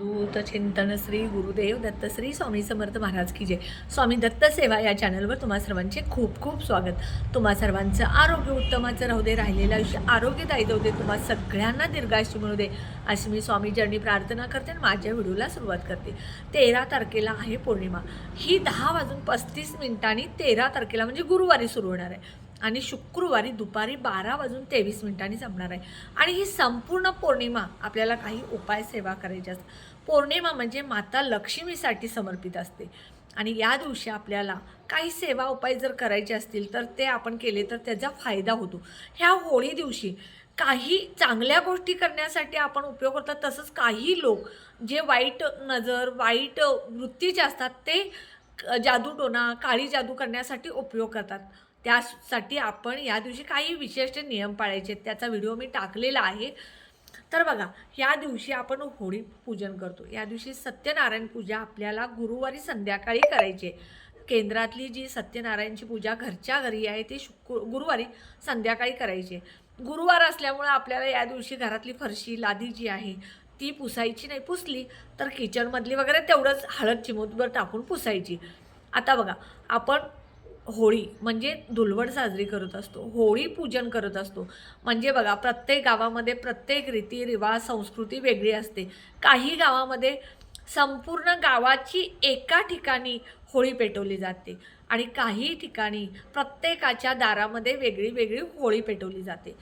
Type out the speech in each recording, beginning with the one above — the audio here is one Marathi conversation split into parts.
दूत चिंतन श्री गुरुदेव दत्त श्री स्वामी समर्थ महाराज की जय. स्वामी दत्त सेवा या चॅनलवर तुम्हा सर्वांचे खूप खूप स्वागत. तुम्हा सर्वांचं आरोग्य उत्तमाचं राहू दे राहिलेलं आयुष्य आरोग्यदायी जाऊ दे तुम्हा सगळ्यांना दीर्घायुष्य मिळू दे अशी मी स्वामी चरणी प्रार्थना करते आणि माझ्या व्हिडिओला सुरुवात करते. तेरा तारखेला आहे पौर्णिमा. ही दहा वाजून पस्तीस मिनिटांनी तेरा तारखेला म्हणजे गुरुवारी सुरू होणार आहे. आणि शुक्रवारी दुपारी बारा वाजून तेवीस मिनिटांनी संपणार आहे. आणि ही संपूर्ण पौर्णिमा आपल्याला काही उपाय सेवा करायची असतात पौर्णिमा म्हणजे माता लक्ष्मीसाठी समर्पित असते. आणि या दिवशी आपल्याला काही सेवा उपाय जर करायचे असतील तर ते आपण केले तर त्याचा फायदा होतो. ह्या होळी दिवशी काही चांगल्या गोष्टी करण्यासाठी आपण उपयोग करतात तसंच काही लोक जे वाईट नजर वाईट वृत्तीचे असतात ते जादूटोना काळी जादू करण्यासाठी उपयोग करतात. त्यासाठी आपण या दिवशी काही विशिष्ट नियम पाळायचे आहेत. त्याचा व्हिडिओ मी टाकलेला आहे तर बघा या दिवशी आपण होळी पूजन करतो या दिवशी सत्यनारायण पूजा आपल्याला गुरुवारी संध्याकाळी करायची आहे. केंद्रातली जी सत्यनारायणची पूजा घरच्या घरी आहे ती शुक्र गुरुवारी संध्याकाळी करायची आहे. गुरुवार असल्यामुळं आपल्याला या दिवशी घरातली फरशी लादी जी आहे ती पुसायची नाही पुसली तर किचनमधली वगैरे तेवढंच हळद चिमूटभर टाकून पुसायची आता बघा आपण होळी म्हणजे धुलवड साजरी करत असतो होळी पूजन करत असतो. म्हणजे बघा प्रत्येक गावामध्ये प्रत्येक रीती रिवाज संस्कृती वेगळी असते. काही गावामध्ये संपूर्ण गावाची एका ठिकाणी होळी पेटवली जाते आणि काही ठिकाणी प्रत्येकाच्या दारामध्ये वेगळी वेगळी होळी पेटवली जाते.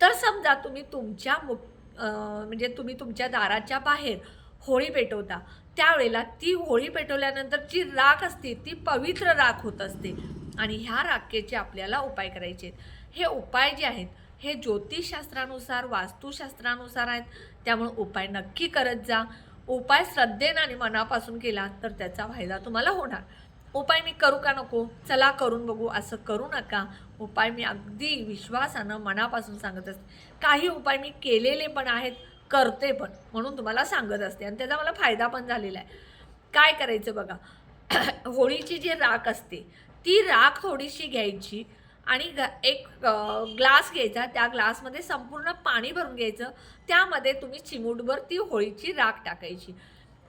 तर समजा तुम्ही तुमच्या मु म्हणजे तुम्ही तुमच्या दाराच्या बाहेर होळी पेटवता त्यावेळेला ती होळी पेटवल्यानंतर जी राख असते ती पवित्र राख होत असते. आणि ह्या राखेचे आपल्याला उपाय करायचे आहेत. हे उपाय जे आहेत हे ज्योतिषशास्त्रानुसार वास्तुशास्त्रानुसार आहेत. त्यामुळे उपाय नक्की करत जा. उपाय श्रद्धेनं आणि मनापासून केला तर त्याचा फायदा तुम्हाला होणार. उपाय मी करू का नको? चला करून बघू. असं करू नका. उपाय मी अगदी विश्वासानं मनापासून सांगत असते. काही उपाय मी केलेले पण आहेत करते पण म्हणून तुम्हाला सांगत असते. आणि त्याचा मला फायदा पण झालेला आहे. काय करायचं बघा? होळीची जी राख असते ती राख थोडीशी घ्यायची आणि ग एक ग्लास घ्यायचा. त्या ग्लासमध्ये संपूर्ण पाणी भरून घ्यायचं. त्यामध्ये तुम्ही चिमूटभर ती होळीची राख टाकायची.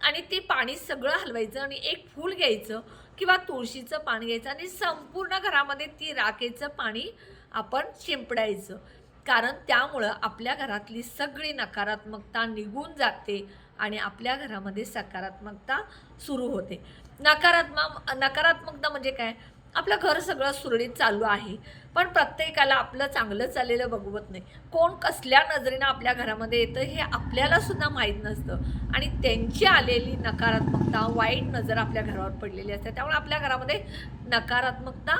आणि ते पाणी सगळं हलवायचं आणि एक फूल घ्यायचं किंवा तुळशीचं पाणी घ्यायचं आणि संपूर्ण घरामध्ये ती राखेचं पाणी आपण शिंपडायचं कारण त्यामुळं आपल्या घरातली सगळी नकारात्मकता निघून जाते आणि आपल्या घरामध्ये सकारात्मकता सुरू होते. नकारात्मक नकारात्मकता म्हणजे काय? आपलं घर सगळं सुरळीत चालू आहे. पण प्रत्येकाला आपलं चांगलं चाललेलं बघवत नाही. कोण कसल्या नजरेनं आपल्या घरामध्ये येतं हे आपल्याला सुद्धा माहीत नसतं. आणि त्यांची आलेली नकारात्मकता वाईट नजर आपल्या घरावर पडलेली असते. त्यामुळे आपल्या घरामध्ये नकारात्मकता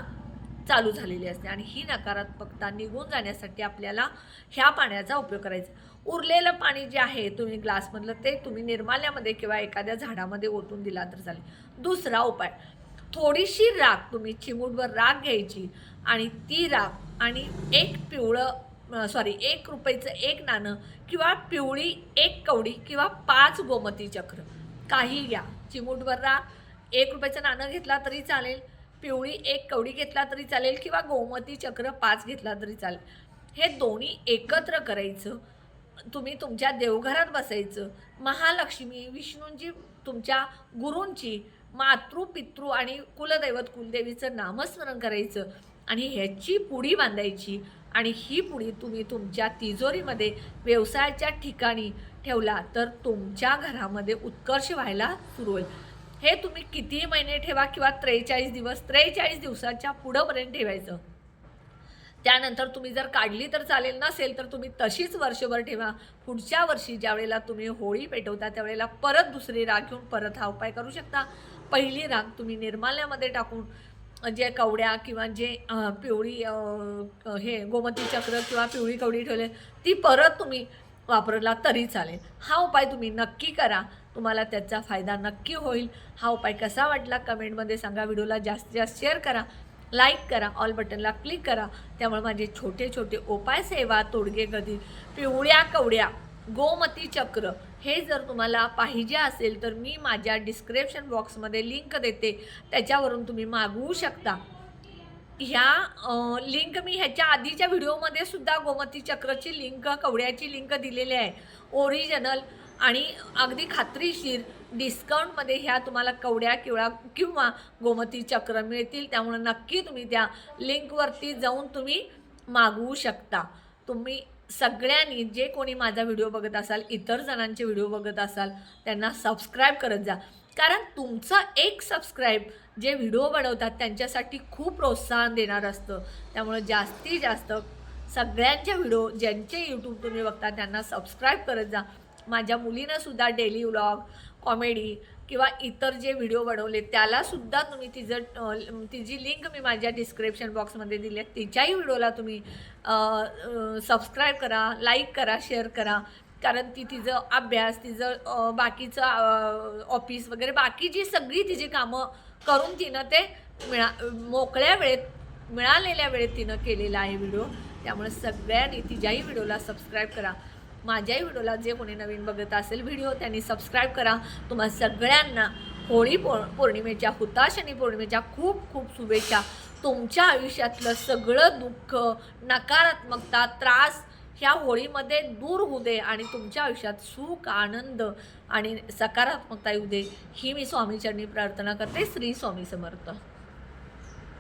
चालू झालेली असते. आणि ही नकारात्मकता निघून जाण्यासाठी आपल्याला ह्या पाण्याचा उपयोग करायचा. उरलेलं पाणी जे आहे तुम्ही ग्लासमधलं ते तुम्ही निर्माल्यामध्ये किंवा एखाद्या झाडामध्ये ओतून दिला तर चालेल. दुसरा उपाय थोडीशी राख तुम्ही चिमूटभर राख घ्यायची आणि ती राख आणि एक पिवळं सॉरी एक रुपयाचं एक नाणं किंवा पिवळी एक कवडी किंवा पाच गोमती चक्र. काही घ्या. चिमूटभर राख एक रुपयाचं नाणं घेतला तरी चालेल. पिवळी एक कवडी घेतला तरी चालेल किंवा गोमती चक्र पाच घेतला तरी चालेल. हे दोन्ही एकत्र करायचं. तुम्ही तुमच्या देवघरात बसायचं. महालक्ष्मी विष्णूंची तुमच्या गुरूंची मातृ पितृ आणि कुलदैवत कुलदेवीचं नामस्मरण करायचं आणि ह्याची पुडी बांधायची. आणि ही पुडी तुम्ही तुमच्या तिजोरीमध्ये व्यवसायाच्या ठिकाणी ठेवला तर तुमच्या घरामध्ये उत्कर्ष व्हायला सुरू होईल. हे तुम्ही कितीही महिने ठेवा किंवा त्रेचाळीस दिवस त्रेचाळीस दिवसाच्या पुढंपर्यंत ठेवायचं. त्यानंतर तुम्ही जर काढली तर चालेल नसेल तर तुम्ही तशीच वर्षभर ठेवा. पुढच्या वर्षी ज्यावेळेला तुम्ही होळी पेटवता त्यावेळेला परत दुसरी राग घेऊन परत हा उपाय करू शकता. पहिली राख तुम्ही निर्माल्यामध्ये टाकून जे कवड्या किंवा जे पिवळी हे गोमती चक्र किंवा पिवळी कवडी ठेवले ती परत तुम्ही वापरला तरी चालेल. हा उपाय तुम्ही नक्की करा. तुम्हाला त्याचा फायदा नक्की होईल. हा उपाय कसा वाटला कमेंटमध्ये सांगा. व्हिडिओला जास्तीत जास्त शेअर करा. लाईक करा. ऑल बटनला क्लिक करा. त्यामुळे माझे छोटे छोटे उपाय सेवा तोडगे गदी पिवळ्या कवड्या गोमती चक्र. हे जर तुम्हाला पाहिजे असेल तर मी माझ्या डिस्क्रिप्शन बॉक्समध्ये लिंक देते. त्याच्यावरून तुम्ही मागवू शकता. ह्या लिंक मी ह्याच्या आधीच्या व्हिडिओमध्ये सुद्धा गोमती चक्रची लिंक कवड्याची लिंक दिलेली आहे. ओरिजिनल आणि अगदी खात्रीशीर डिस्काउंटमध्ये ह्या तुम्हाला कवड्या किंवा किंवा गोमती चक्र मिळतील. त्यामुळे नक्की तुम्ही त्या लिंकवरती जाऊन तुम्ही मागवू शकता. तुम्ही सगळ्यांनी जे कोणी माझा व्हिडिओ बघत असाल इतर जणांचे व्हिडिओ बघत असाल त्यांना सबस्क्राईब करत जा. कारण तुमचा एक सबस्क्राईब जे व्हिडिओ बनवतात त्यांच्यासाठी खूप प्रोत्साहन देणार असतं. त्यामुळे जास्तीत जास्त सगळ्यांचे व्हिडिओ ज्यांचे यूट्यूब तुम्ही बघता त्यांना सबस्क्राईब करत जा. माझ्या मुलीनंसुद्धा डेली व्लॉग कॉमेडी किंवा इतर जे व्हिडिओ बनवले त्यालासुद्धा तुम्ही तिचं तिची लिंक मी माझ्या डिस्क्रिप्शन बॉक्समध्ये दिली आहे तिच्याही व्हिडिओला तुम्ही सबस्क्राईब करा लाईक करा शेअर करा. कारण ती तिचं अभ्यास तिचं बाकीचं ऑफिस वगैरे बाकी जी सगळी तिची कामं करून तिनं ते मिळा मोकळ्या वेळेत मिळालेल्या वेळेत तिनं केलेला आहे व्हिडिओ. त्यामुळे सगळ्यांनी तिच्याही व्हिडिओला सबस्क्राईब करा. माझ्याही व्हिडिओला जे कोणी नवीन बघत असेल व्हिडिओ त्यांनी सबस्क्राईब करा. तुम्हा सगळ्यांना होळी पौ पौर्णिमेच्या हुताशनी पौर्णिमेच्या खूप खूप शुभेच्छा. तुमच्या आयुष्यातलं सगळं दुःख नकारात्मकता त्रास ह्या होळीमध्ये दूर होऊ दे आणि तुमच्या आयुष्यात सुख आनंद आणि सकारात्मकता येऊ दे. ही मी स्वामीचरणी प्रार्थना करते. श्री स्वामी समर्थ.